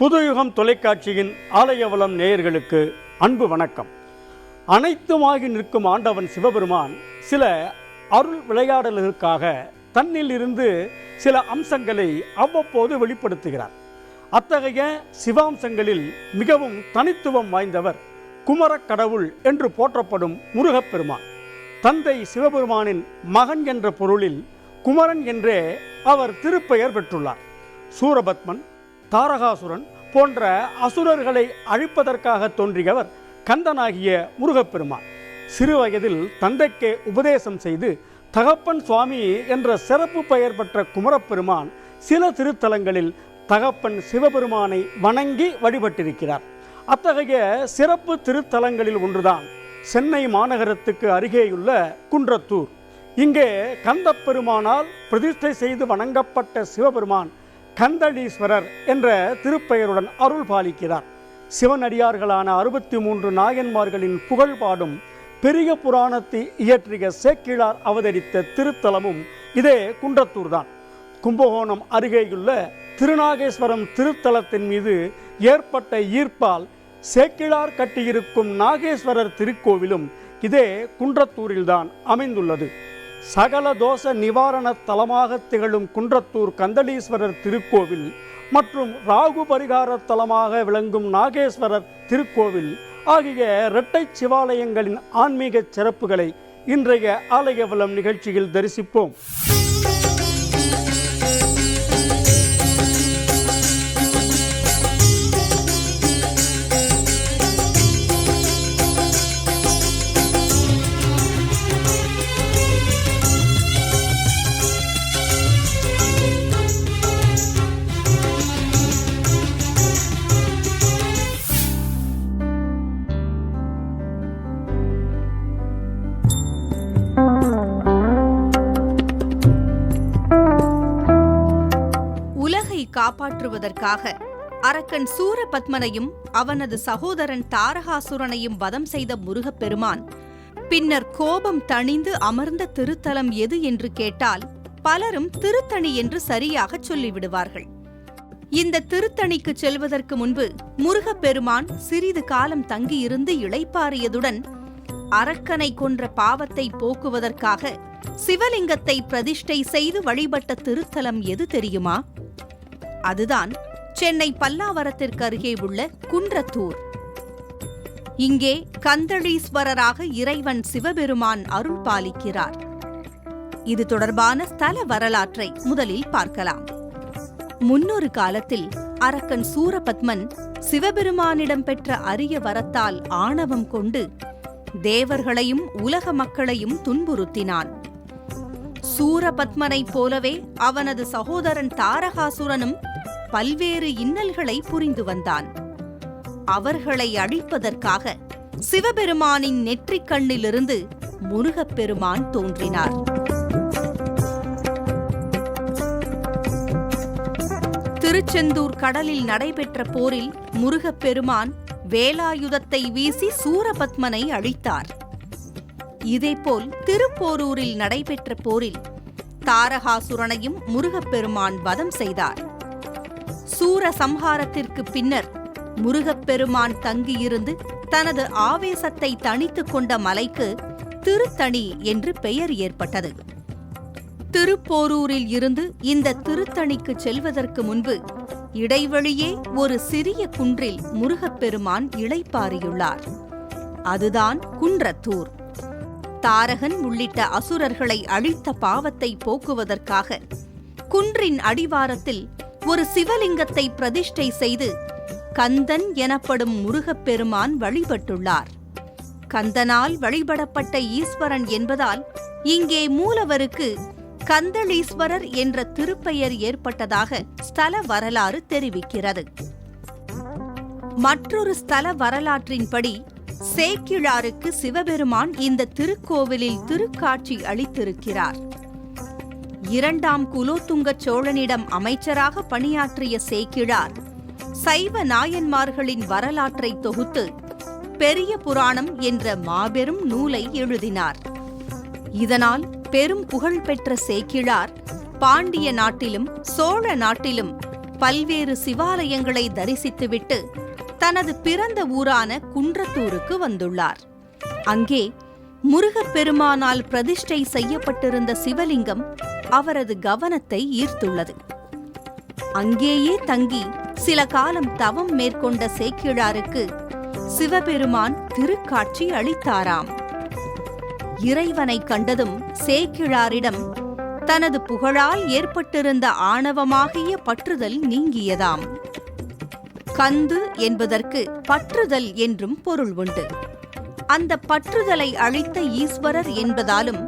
புதுயுகம் தொலைக்காட்சியின் ஆலயவளம் நேயர்களுக்கு அன்பு வணக்கம். அனைத்துமாகி நிற்கும் ஆண்டவன் சிவபெருமான் சில அருள் விளையாடல்களுக்காக தன்னில் இருந்து சில அம்சங்களை அவ்வப்போது வெளிப்படுத்துகிறார். அத்தகைய சிவாம்சங்களில் மிகவும் தனித்துவம் வாய்ந்தவர் குமரக் கடவுள் என்று போற்றப்படும் முருகப்பெருமான். தந்தை சிவபெருமானின் மகன் என்ற பொருளில் குமரன் என்றே அவர் திருப்பெயர் பெற்றுள்ளார். சூரபத்மன் தாரகாசுரன் போன்ற அசுரர்களை அழிப்பதற்காக தோன்றியவர் கந்தனாகிய முருகப்பெருமான். சிறு வயதில் தந்தைக்கே உபதேசம் செய்து தகப்பன் சுவாமி என்ற சிறப்பு பெயர் பெற்ற குமரப்பெருமான் சில திருத்தலங்களில் தகப்பன் சிவபெருமானை வணங்கி வழிபட்டிருக்கிறார். அத்தகைய சிறப்பு திருத்தலங்களில் ஒன்றுதான் சென்னை மாநகரத்துக்கு அருகேயுள்ள குன்றத்தூர். இங்கே கந்தப்பெருமானால் பிரதிஷ்டை செய்து வணங்கப்பட்ட சிவபெருமான் கந்தடீஸ்வரர் என்ற திருப்பெயருடன் அருள் பாலிக்கிறார். சிவனடியார்களான அறுபத்தி மூன்று நாயன்மார்களின் புகழ் பாடும் பெரிய புராணத்தை இயற்றிய சேக்கிழார் அவதரித்த திருத்தலமும் இதே குன்றத்தூர் தான் கும்பகோணம் அருகேயுள்ள திருநாகேஸ்வரம் திருத்தலத்தின் மீது ஏற்பட்ட ஈர்ப்பால் சேக்கிழார் கட்டியிருக்கும் நாகேஸ்வரர் திருக்கோவிலும் இதே குன்றத்தூரில்தான் அமைந்துள்ளது. சகல தோஷ நிவாரண தலமாக திகழும் குன்றத்தூர் கந்தளீஸ்வரர் திருக்கோவில் மற்றும் ராகு பரிகார தலமாக விளங்கும் நாகேஸ்வரர் திருக்கோவில் ஆகிய இரட்டை சிவாலயங்களின் ஆன்மீக சிறப்புகளை இன்றைய ஆலயவலம் நிகழ்ச்சியில் தரிசிப்போம். செய்வதற்காக அரக்கன் சூரபத்மனையும் அவனது சகோதரன் தாரகாசுரனையும் வதம் செய்த முருகப்பெருமான் பின்னர் கோபம் தணிந்து அமர்ந்த திருத்தலம் எது என்று கேட்டால் பலரும் திருத்தணி என்று சரியாக சொல்லிவிடுவார்கள். இந்த திருத்தணிக்கு செல்வதற்கு முன்பு முருகப்பெருமான் சிறிது காலம் தங்கியிருந்து இளைப்பாறியதுடன் அரக்கனை கொன்ற பாவத்தை போக்குவதற்காக சிவலிங்கத்தை பிரதிஷ்டை செய்து வழிபட்ட திருத்தலம் எது தெரியுமா? அதுதான் சென்னை பல்லாவரத்திற்கு அருகே உள்ள குன்றத்தூர். இங்கே கந்தளீஸ்வரராக இறைவன் சிவபெருமான் அருள் பாலிக்கிறார். இது தொடர்பான ஸ்தல வரலாற்றை முதலில் பார்க்கலாம். முன்னொரு காலத்தில் அரக்கன் சூரபத்மன் சிவபெருமானிடம் பெற்ற அரிய வரத்தால் ஆணவம் கொண்டு தேவர்களையும் உலக மக்களையும் துன்புறுத்தினான். சூரபத்மனைப் போலவே அவனது சகோதரன் தாரகாசுரனும் பல்வேறு இன்னல்களை புரிந்து வந்தான். அவர்களை அழிப்பதற்காக சிவபெருமானின் நெற்றிக் கண்ணிலிருந்து முருகப்பெருமான் தோன்றினார். திருச்செந்தூர் கடலில் நடைபெற்ற போரில் முருகப்பெருமான் வேலாயுதத்தை வீசி சூரபத்மனை அழித்தார். இதேபோல் திருப்போரூரில் நடைபெற்ற போரில் தாரகாசுரனையும் முருகப்பெருமான் வதம் செய்தார். சூர சம்ஹாரத்திற்கு பின்னர் முருகப்பெருமான் தங்கியிருந்து தனது ஆவேசத்தை தணித்துக் கொண்ட மலைக்கு திருத்தணி என்று பெயர் ஏற்பட்டது. திருப்போரூரில் இருந்து இந்த திருத்தணிக்கு செல்வதற்கு முன்பு இடைவெளியே ஒரு சிறிய குன்றில் முருகப்பெருமான் இளைப்பாறியுள்ளார். அதுதான் குன்றத்தூர். தாரகன் உள்ளிட்ட அசுரர்களை அழித்த பாவத்தை போக்குவதற்காக குன்றின் அடிவாரத்தில் ஒரு சிவலிங்கத்தை பிரதிஷ்டை செய்து கந்தன் எனப்படும் முருகப்பெருமான் வழிபட்டுள்ளார். கந்தனால் வழிபடப்பட்ட ஈஸ்வரன் என்பதால் இங்கே மூலவருக்கு கந்தளீஸ்வரர் என்ற திருப்பெயர் ஏற்பட்டதாக ஸ்தல வரலாறு தெரிவிக்கிறது. மற்றொரு ஸ்தல வரலாற்றின்படி சேக்கிழாருக்கு சிவபெருமான் இந்த திருக்கோவிலில் திருக்காட்சி அளித்திருக்கிறார். இரண்டாம் குலோத்துங்க சோழனிடம் அமைச்சராக பணியாற்றிய சேக்கிழார் சைவ நாயன்மார்களின் வரலாற்றை தொகுத்து பெரிய புராணம் என்ற மாபெரும் நூலை எழுதினார். இதனால் பெரும் புகழ் பெற்ற சேக்கிழார் பாண்டிய நாட்டிலும் சோழ நாட்டிலும் பல்வேறு சிவாலயங்களை தரிசித்துவிட்டு தனது பிறந்த ஊரான குன்றத்தூருக்கு வந்துள்ளார். அங்கே முருகப்பெருமானால் பிரதிஷ்டை செய்யப்பட்டிருந்த சிவலிங்கம் அவரது கவனத்தை ஈர்த்துள்ளது. அங்கேயே தங்கி சில காலம் தவம் மேற்கொண்ட சேக்கிழாருக்கு சிவபெருமான் திருக்காட்சி அளித்தாராம். இறைவனை கண்டதும் சேக்கிழாரிடம் தனது புகழால் ஏற்பட்டிருந்த ஆணவமாகிய பற்றுதல் நீங்கியதாம். கந்து என்பதற்கு பற்றுதல் என்றும் பொருள் உண்டு. அந்த பற்றுதலை அழித்த ஈஸ்வரர் என்பதாலும்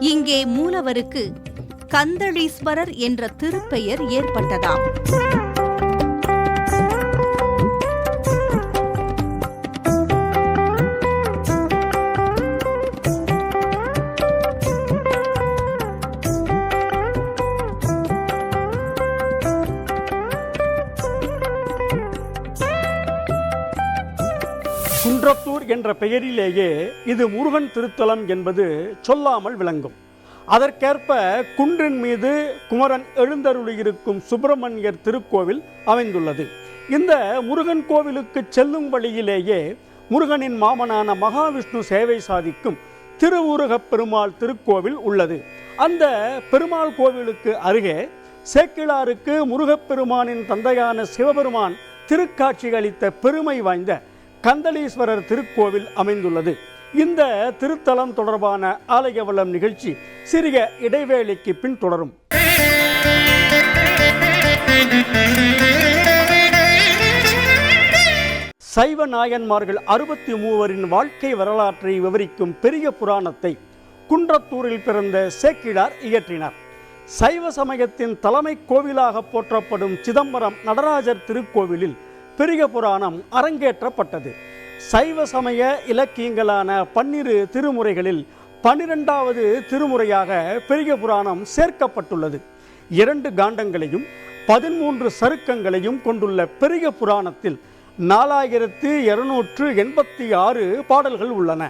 இங்கே மூலவருக்கு கந்தளீஸ்வரர் என்ற திருப்பெயர் ஏற்பட்டதாம். குன்றத்தூர் என்ற பெயரிலேயே இது முருகன் திருத்தலம் என்பது சொல்லாமல் விளங்கும். அதற்கேற்ப குன்றின் மீது குமரன் எழுந்தருளியிருக்கும் சுப்பிரமணியர் திருக்கோவில் அமைந்துள்ளது. இந்த முருகன் கோவிலுக்கு செல்லும் வழியிலேயே முருகனின் மாமனான மகாவிஷ்ணு சேவை சாதிக்கும் திருவுருகப் பெருமாள் திருக்கோவில் உள்ளது. அந்த பெருமாள் கோவிலுக்கு அருகே சேக்கிழாருக்கு முருகப்பெருமானின் தந்தையான சிவபெருமான் திருக்காட்சி அளித்த பெருமை வாய்ந்த கந்தளீஸ்வரர் திருக்கோவில் அமைந்துள்ளது. இந்த திருத்தலம் தொடர்பான ஆலய வளம் நிகழ்ச்சி சிறிய இடைவேளைக்கு பின் தொடரும். சைவ நாயன்மார்கள் அறுபத்தி மூவரின் வாழ்க்கை வரலாற்றை விவரிக்கும் பெரிய புராணத்தை குன்றத்தூரில் பிறந்த சேக்கிழார் இயற்றினார். சைவ சமயத்தின் தலைமை கோவிலாக போற்றப்படும் சிதம்பரம் நடராஜர் திருக்கோவிலில் பெரிய புராணம் அரங்கேற்றப்பட்டது. சைவ சமய இலக்கியங்களான பன்னிரு திருமுறைகளில் பன்னிரெண்டாவது திருமுறையாக பெரிய புராணம் சேர்க்கப்பட்டுள்ளது. இரண்டு காண்டங்களையும் பதிமூன்று சருக்கங்களையும் கொண்டுள்ள பெரிய புராணத்தில் நாலாயிரத்து இருநூற்று எண்பத்தி ஆறு பாடல்கள் உள்ளன.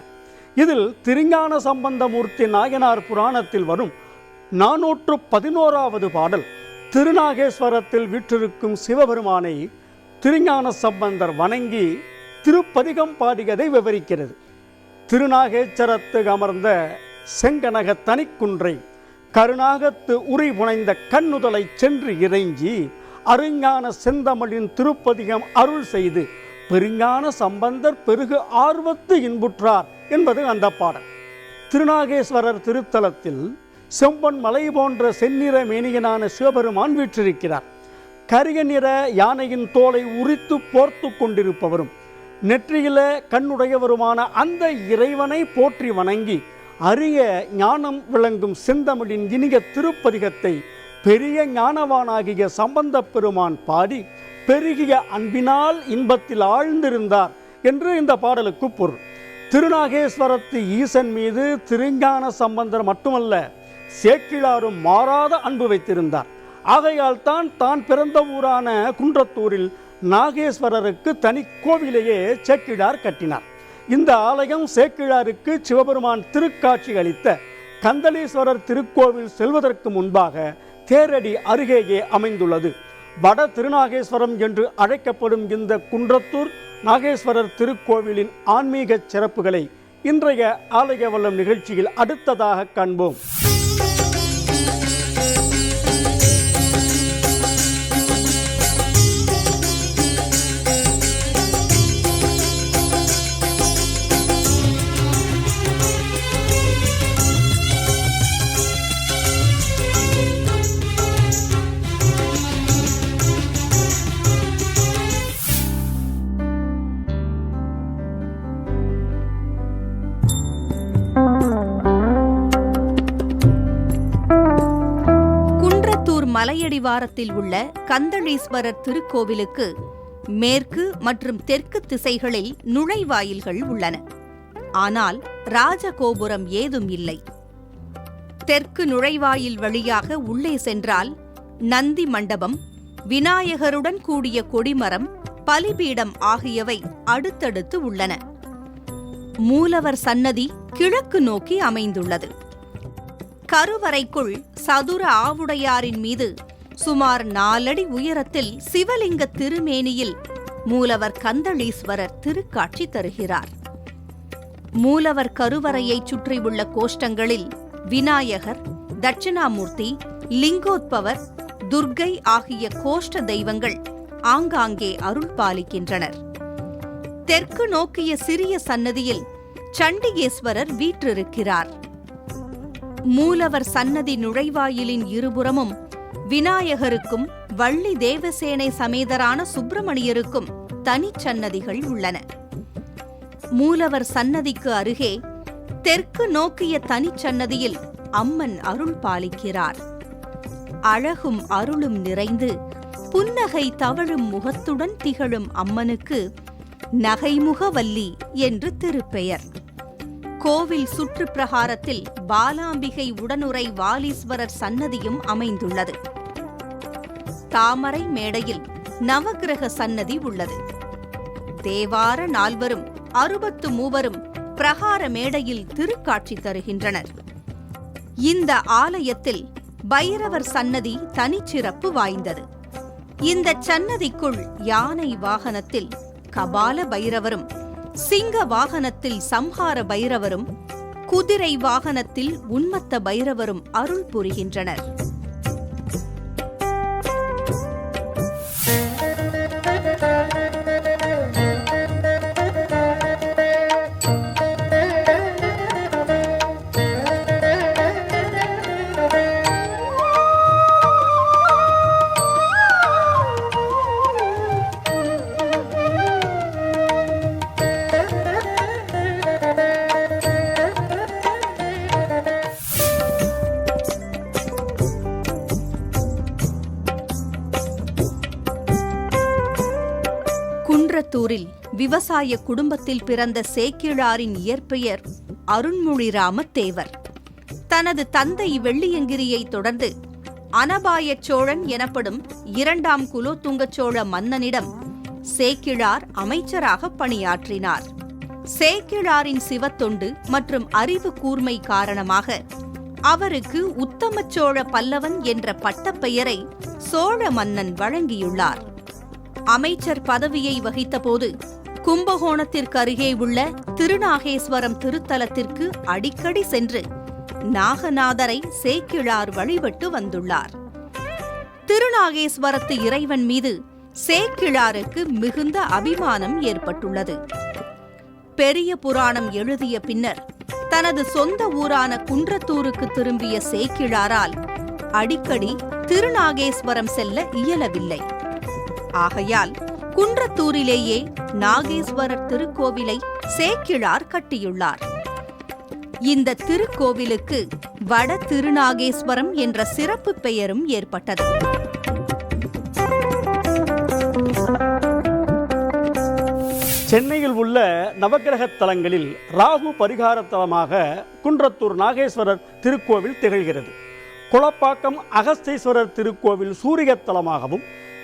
இதில் திருஞான சம்பந்தமூர்த்தி நாயனார் புராணத்தில் வரும் நாநூற்று பதினோராவது பாடல் திருநாகேஸ்வரத்தில் வீற்றிருக்கும் சிவபெருமானை திருஞான சம்பந்தர் வணங்கி திருப்பதிகம் பாடியதை விவரிக்கிறது. திருநாகேச்சரத்து அமர்ந்த செங்கனக தனிக்குன்றை கருணாகத்து உரி புனைந்த கண்ணுதலை சென்று இறைஞ்சி அருஞான செந்தமிழின் திருப்பதிகம் அருள் செய்து பெருஞான சம்பந்தர் பெருகு ஆர்வத்து இன்புற்றார் என்பது அந்த பாடல். திருநாகேஸ்வரர் திருத்தலத்தில் செம்பன் மலை போன்ற செந்நிற மேனியனான சிவபெருமான் வீற்றிருக்கிறார். கரிய நிற யானையின் தோலை உரித்து போர்த்து கொண்டிருப்பவரும் நெற்றியில கண்ணுடையவருமான அந்த இறைவனை போற்றி வணங்கி அரிய ஞானம் விளங்கும் செந்தமிழின் இனிய திருப்பதிகத்தை பெரிய ஞானவானாகிய சம்பந்த பெருமான் பாடி பெருகிய அன்பினால் இன்பத்தில் ஆழ்ந்திருந்தார் என்று இந்த பாடலுக்கு பொருள். திருநாகேஸ்வரத்து ஈசன் மீது திருஞான சம்பந்தர் மட்டுமல்ல சேக்கிழாரும் மாறாத அன்பு வைத்திருந்தார். ஆகையால் தான் தான் பிறந்த ஊரான குன்றத்தூரில் நாகேஸ்வரருக்கு தனி கோவிலையே சேக்கிழார் கட்டினார். இந்த ஆலயம் சேக்கிழாருக்கு சிவபெருமான் திருக்காட்சி அளித்த கந்தளீஸ்வரர் திருக்கோவில் செல்வதற்கு முன்பாக தேரடி அருகேயே அமைந்துள்ளது. வட திருநாகேஸ்வரம் என்று அழைக்கப்படும் இந்த குன்றத்தூர் நாகேஸ்வரர் திருக்கோவிலின் ஆன்மீக சிறப்புகளை இன்றைய ஆலய வல்லம் நிகழ்ச்சியில் அடுத்ததாக காண்போம். மலையடிவாரத்தில் உள்ள கந்தளீஸ்வரர் திருக்கோவிலுக்கு மேற்கு மற்றும் தெற்கு திசைகளில் நுழைவாயில்கள் உள்ளன. ஆனால் ராஜகோபுரம் ஏதும் இல்லை. தெற்கு நுழைவாயில் வழியாக உள்ளே சென்றால் நந்தி மண்டபம் விநாயகருடன் கூடிய கொடிமரம் பலிபீடம் ஆகியவை அடுத்தடுத்து உள்ளன. மூலவர் சன்னதி கிழக்கு நோக்கி அமைந்துள்ளது. கருவறைக்குள் சதுர ஆவுடையாரின் மீது சுமார் நாலடி உயரத்தில் சிவலிங்க திருமேனியில் மூலவர் கந்தளீஸ்வரர் திருக்காட்சி தருகிறார். மூலவர் கருவறையைச் சுற்றியுள்ள கோஷ்டங்களில் விநாயகர் தட்சிணாமூர்த்தி லிங்கோத்பவர் துர்க்கை ஆகிய கோஷ்ட தெய்வங்கள் ஆங்காங்கே அருள் பாலிக்கின்றனர். தெற்கு நோக்கிய சிறிய சன்னதியில் சண்டிகேஸ்வரர் வீற்றிருக்கிறார். மூலவர் சன்னதி நுழைவாயிலின் இருபுறமும் விநாயகருக்கும் வள்ளி தேவசேனை சமேதரான சுப்பிரமணியருக்கும் தனிச்சன்னதிகள் உள்ளன. மூலவர் சன்னதிக்கு அருகே தெற்கு நோக்கிய தனிச்சன்னதியில் அம்மன் அருள் பாலிக்கிறார். அழகும் அருளும் நிறைந்து புன்னகை தவழும் முகத்துடன் திகழும் அம்மனுக்கு நகைமுகவல்லி என்று திருப்பெயர். கோவில் சுற்றுப்பிரகாரத்தில் பாலாம்பிகை உடனுறை வாலீஸ்வரர் சன்னதியும் அமைந்துள்ளது. தாமரை மேடையில் நவகிரக சன்னதி உள்ளது. தேவார நால்வரும் அறுபத்து மூவரும் பிரகார மேடையில் திருக்காட்சி தருகின்றனர். இந்த ஆலயத்தில் பைரவர் சன்னதி தனிச்சிறப்பு வாய்ந்தது. இந்த சன்னதிக்குள் யானை வாகனத்தில் கபால பைரவரும் சிங்க வாகனத்தில் சம்ஹார பைரவரும் குதிரை வாகனத்தில் உன்மத்த பைரவரும் அருள் புரிகின்றனர். விவசாய குடும்பத்தில் பிறந்த சேக்கிழாரின் இயற்பெயர் அருண்மொழிராம தேவர் தனது தந்தை வெள்ளியங்கிரியை தொடர்ந்து அனபாய சோழன் எனப்படும் இரண்டாம் குலோத்துங்க சோழ மன்னனிடம் சேக்கிழார் அமைச்சராக பணியாற்றினார். சேக்கிழாரின் சிவத்தொண்டு மற்றும் அறிவு கூர்மை காரணமாக அவருக்கு உத்தமச்சோழ பல்லவன் என்ற பட்டப்பெயரை சோழ மன்னன் வழங்கியுள்ளார். அமைச்சர் பதவியை வகித்தபோது கும்பகோணத்திற்கு அருகே உள்ள திருநாகேஸ்வரம் திருத்தலத்திற்கு அடிக்கடி சென்று நாகநாதரை சேக்கிழார் வழிபட்டு வந்துள்ளார். திருநாகேஸ்வரத்து இறைவன் மீது சேக்கிழாருக்கு மிகுந்த அபிமானம் ஏற்பட்டுள்ளது. பெரிய புராணம் எழுதிய பின்னர் தனது சொந்த ஊரான குன்றத்தூருக்கு திரும்பிய சேக்கிழாரால் அடிக்கடி திருநாகேஸ்வரம் செல்ல இயலவில்லை. ஆகையால் குன்றத்தூரிலேயே நாகேஸ்வரர் திருக்கோவிலை சேக்கிழார் கட்டியுள்ளார். இந்த திருக்கோவிலுக்கு வட திருநாகேஸ்வரம் என்ற சிறப்பு பெயரும் ஏற்பட்டது. சென்னையில் உள்ள நவக்கிரக தலங்களில் ராகு பரிகார தலமாக குன்றத்தூர் நாகேஸ்வரர் திருக்கோவில் திகழ்கிறது. குளப்பாக்கம் அகஸ்தீஸ்வரர் திருக்கோவில் சூரிய தலமாகவும்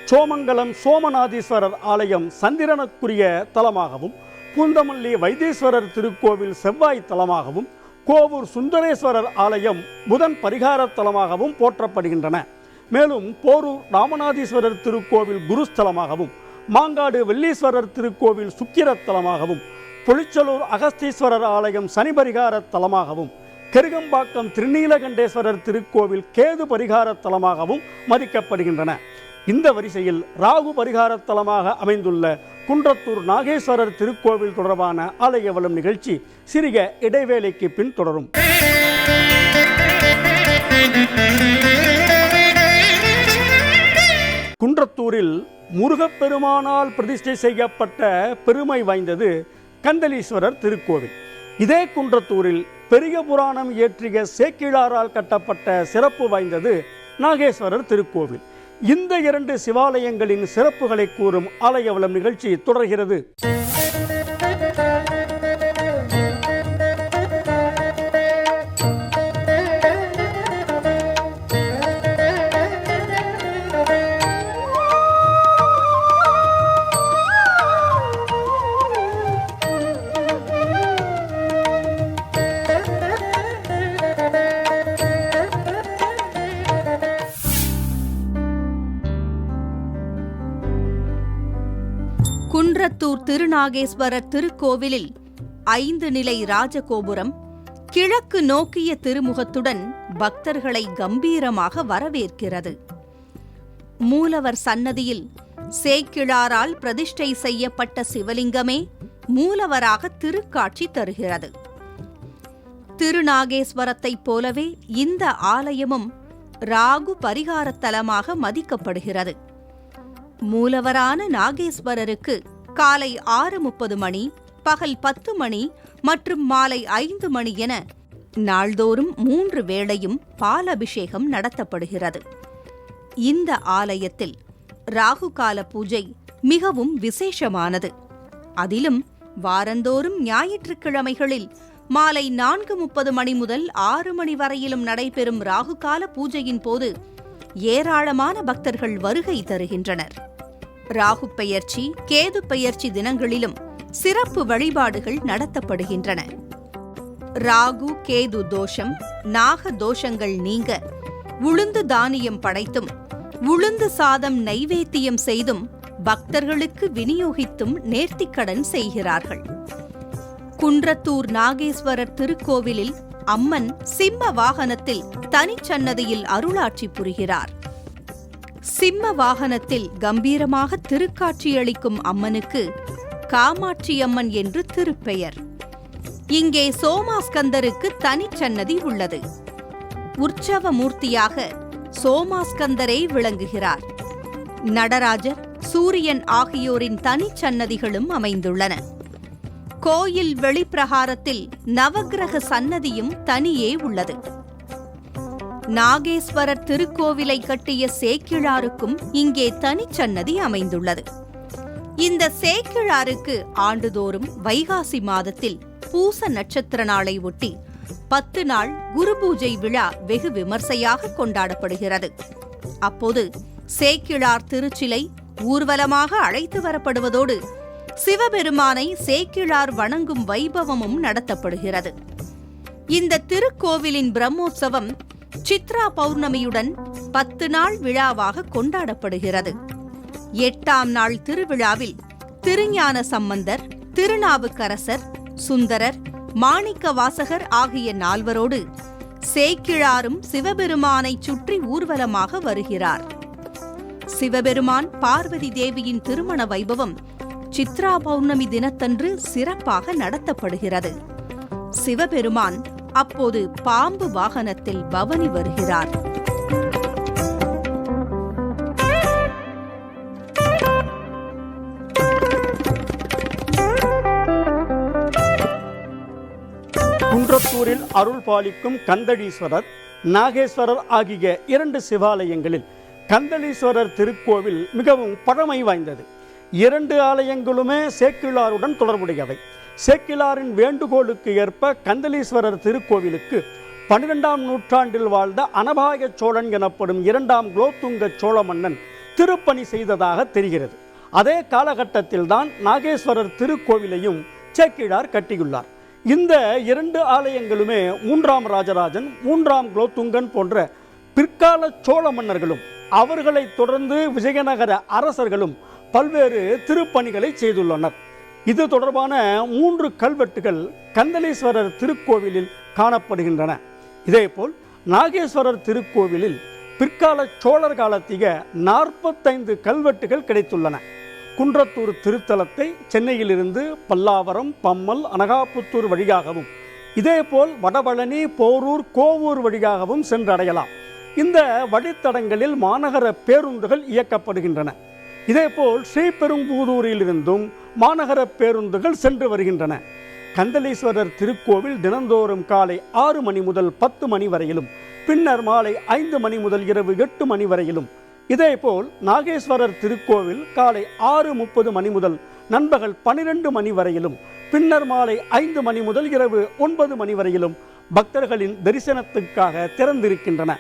சோமங்கலம் சோமநாதீஸ்வரர் ஆலயம் சந்திரனுக்குரிய தலமாகவும் பூந்தமல்லி வைத்தீஸ்வரர் திருக்கோவில் செவ்வாய் தலமாகவும் கோவூர் சுந்தரேஸ்வரர் ஆலயம் புதன் பரிகார தலமாகவும் போற்றப்படுகின்றன. மேலும் போரூர் ராமநாதீஸ்வரர் திருக்கோவில் குருஸ்தலமாகவும் மாங்காடு வெள்ளீஸ்வரர் திருக்கோவில் சுக்கிரத்தலமாகவும் பொலிச்சலூர் அகஸ்தீஸ்வரர் ஆலயம் சனி பரிகார தலமாகவும் கெருகம்பாக்கம் திருநீலகண்டேஸ்வரர் திருக்கோவில் கேது பரிகார தலமாகவும் மதிக்கப்படுகின்றன. இந்த வரிசையில் ராகு பரிகார தலமாக அமைந்துள்ள குன்றத்தூர் நாகேஸ்வரர் திருக்கோவில் தொடர்பான ஆலய வளம் நிகழ்ச்சி சிறிய இடைவேளைக்கு பின் தொடரும். குன்றத்தூரில் முருகப்பெருமானால் பிரதிஷ்டை செய்யப்பட்ட பெருமை வாய்ந்தது கந்தலீஸ்வரர் திருக்கோவில். இதே குன்றத்தூரில் பெரிய புராணம் இயற்றிய சேக்கிழாரால் கட்டப்பட்ட சிறப்பு வாய்ந்தது நாகேஸ்வரர் திருக்கோவில். இந்த இரண்டு சிவாலயங்களின் சிறப்புகளை கூறும் ஆலயவளம் நிகழ்ச்சி தொடர்கிறது. திருநாகேஸ்வரர் திருக்கோவிலில் ஐந்து நிலை ராஜகோபுரம் கிழக்கு நோக்கிய திருமுகத்துடன் பக்தர்களை கம்பீரமாக வரவேற்கிறது. மூலவர் சன்னதியில் சேக்கிழாரால் பிரதிஷ்டை செய்யப்பட்ட சிவலிங்கமே மூலவராக திருக்காட்சி தருகிறது. திருநாகேஸ்வரத்தைப் போலவே இந்த ஆலயமும் ராகு பரிகாரத்தலமாக மதிக்கப்படுகிறது. மூலவரான நாகேஸ்வரருக்கு காலை ஆறு முப்பது மணி பகல் பத்து மணி மற்றும் மாலை ஐந்து மணி என நாள்தோறும் மூன்று வேளையும் பாலபிஷேகம் நடத்தப்படுகிறது. இந்த ஆலயத்தில் ராகு கால பூஜை மிகவும் விசேஷமானது. அதிலும் வாரந்தோறும் ஞாயிற்றுக்கிழமைகளில் மாலை நான்கு முப்பது மணி முதல் ஆறு மணி வரையிலும் நடைபெறும் ராகுகால பூஜையின் போது ஏராளமான பக்தர்கள் வருகை தருகின்றனர். ராகு பெயர்ச்சி கேது பெயர்ச்சி தினங்களிலும் சிறப்பு வழிபாடுகள் நடத்தப்படுகின்றன. ராகு கேது தோஷம் நாக தோஷங்கள் நீங்க உளுந்து தானியம் படைத்தும் உளுந்து சாதம் நைவேத்தியம் செய்தும் பக்தர்களுக்கு விநியோகித்தும் நேர்த்திக்கடன் செய்கிறார்கள். குன்றத்தூர் நாகேஸ்வரர் திருக்கோவிலில் அம்மன் சிம்ம வாகனத்தில் தனிச்சன்னதியில் அருளாட்சி புரிகிறார். சிம்ம வாகனத்தில் கம்பீரமாக திருக்காட்சியளிக்கும் அம்மனுக்கு காமாட்சியம்மன் என்று திருப்பெயர். இங்கே சோமாஸ்கந்தருக்கு தனிச்சன்னதி உள்ளது. உற்சவ மூர்த்தியாக சோமாஸ்கந்தரே விளங்குகிறார். நடராஜர் சூரியன் ஆகியோரின் தனிச்சன்னதிகளும் அமைந்துள்ளன. கோயில் வெளிப்பிரகாரத்தில் நவக்கிரக சன்னதியும் தனியே உள்ளது. நாகேஸ்வரர் திருக்கோவிலை கட்டிய சேக்கிழாருக்கும் இங்கே தனிச்சன்னதி அமைந்துள்ளது. இந்த சேக்கிழாருக்கு ஆண்டுதோறும் வைகாசி மாதத்தில் பூச நட்சத்திர நாளை ஒட்டி பத்து நாள் குரு பூஜை விழா வெகு விமர்சையாக கொண்டாடப்படுகிறது. அப்போது சேக்கிழார் திருச்சிலை ஊர்வலமாக அழைத்து வரப்படுவதோடு சிவபெருமானை சேக்கிழார் வணங்கும் வைபவமும் நடத்தப்படுகிறது. இந்த திருக்கோவிலின் பிரம்மோற்சவம் சித்ரா பௌர்ணமியுடன் பத்து நாள் விழாவாக கொண்டாடப்படுகிறது. எட்டாம் நாள் திருவிழாவில் திருஞான சம்பந்தர் திருநாவுக்கரசர் சுந்தரர் மாணிக்க வாசகர் ஆகிய நால்வரோடு சேக்கிழாரும் சிவபெருமானைச் சுற்றி ஊர்வலமாக வருகிறார். சிவபெருமான் பார்வதி தேவியின் திருமண வைபவம் சித்ரா பௌர்ணமி தினத்தன்று சிறப்பாக நடத்தப்படுகிறது. சிவபெருமான் அப்போது பாம்பு வாகனத்தில் பவனி வருகிறார். குன்றத்தூரில் அருள் பாலிக்கும் கந்தளீஸ்வரர் நாகேஸ்வரர் ஆகிய இரண்டு சிவாலயங்களில் கந்தளீஸ்வரர் திருக்கோவில் மிகவும் பழமை வாய்ந்தது. இரண்டு ஆலயங்களுமே சேக்கிழாருடன் தொடர்புடையவை. சேக்கிலாரின் வேண்டுகோளுக்கு ஏற்ப கந்தலீஸ்வரர் திருக்கோவிலுக்கு பன்னிரெண்டாம் நூற்றாண்டில் வாழ்ந்த அனபாய சோழன் எனப்படும் இரண்டாம் குலோத்துங்க சோழ மன்னன் திருப்பணி செய்ததாக தெரிகிறது. அதே காலகட்டத்தில்தான் நாகேஸ்வரர் திருக்கோவிலையும் சேக்கிழார் கட்டியுள்ளார். இந்த இரண்டு ஆலயங்களுமே மூன்றாம் ராஜராஜன் மூன்றாம் குலோத்துங்கன் போன்ற பிற்கால சோழ மன்னர்களும் அவர்களைத் தொடர்ந்து விஜயநகர அரசர்களும் பல்வேறு திருப்பணிகளை செய்துள்ளனர். இது தொடர்பான மூன்று கல்வெட்டுகள் கந்தளீஸ்வரர் திருக்கோவிலில் காணப்படுகின்றன. இதேபோல் நாகேஸ்வரர் திருக்கோவிலில் பிற்கால சோழர் காலத்திய நாற்பத்தைந்து கல்வெட்டுகள் கிடைத்துள்ளன. குன்றத்தூர் திருத்தலத்தை சென்னையிலிருந்து பல்லாவரம் பம்மல் அனகாபுத்தூர் வழியாகவும் இதேபோல் வடபழனி போரூர் கோவூர் வழியாகவும் சென்றடையலாம். இந்த வழித்தடங்களில் மாநகர பேருந்துகள் இயக்கப்படுகின்றன. இதேபோல் ஸ்ரீபெரும்புதூரிலிருந்தும் மாநகர பேருந்துகள் சென்று வருகின்றன. கந்தளீஸ்வரர் திருக்கோவில் தினந்தோறும் காலை ஆறு மணி முதல் பத்து மணி வரையிலும் பின்னர் மாலை ஐந்து மணி முதல் இரவு எட்டு மணி வரையிலும். இதேபோல் நாகேஸ்வரர் திருக்கோவில் காலை ஆறு முப்பது மணி முதல் நண்பகல் பனிரெண்டு மணி வரையிலும் பின்னர் மாலை ஐந்து மணி முதல் இரவு ஒன்பது மணி வரையிலும் பக்தர்களின் தரிசனத்துக்காக திறந்திருக்கின்றன.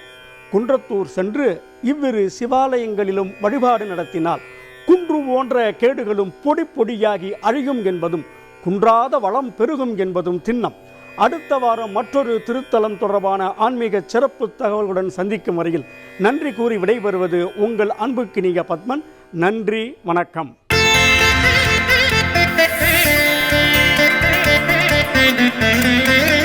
குன்றத்தூர் சென்று இவ்விரு சிவாலயங்களிலும் வழிபாடு நடத்தினால் குன்று போன்ற கேடுகளும் பொடி பொடியாகி அழியும் என்பதும் குன்றாத வளம் பெருகும் என்பதும் திண்ணம். அடுத்த வாரம் மற்றொரு திருத்தலம் தொடர்பான ஆன்மீக சிறப்பு தகவல்களுடன் சந்திக்கும் வரையில் நன்றி கூறி விடைபெறுவது உங்கள் அன்புக்கு நீங்க பத்மன். நன்றி வணக்கம்.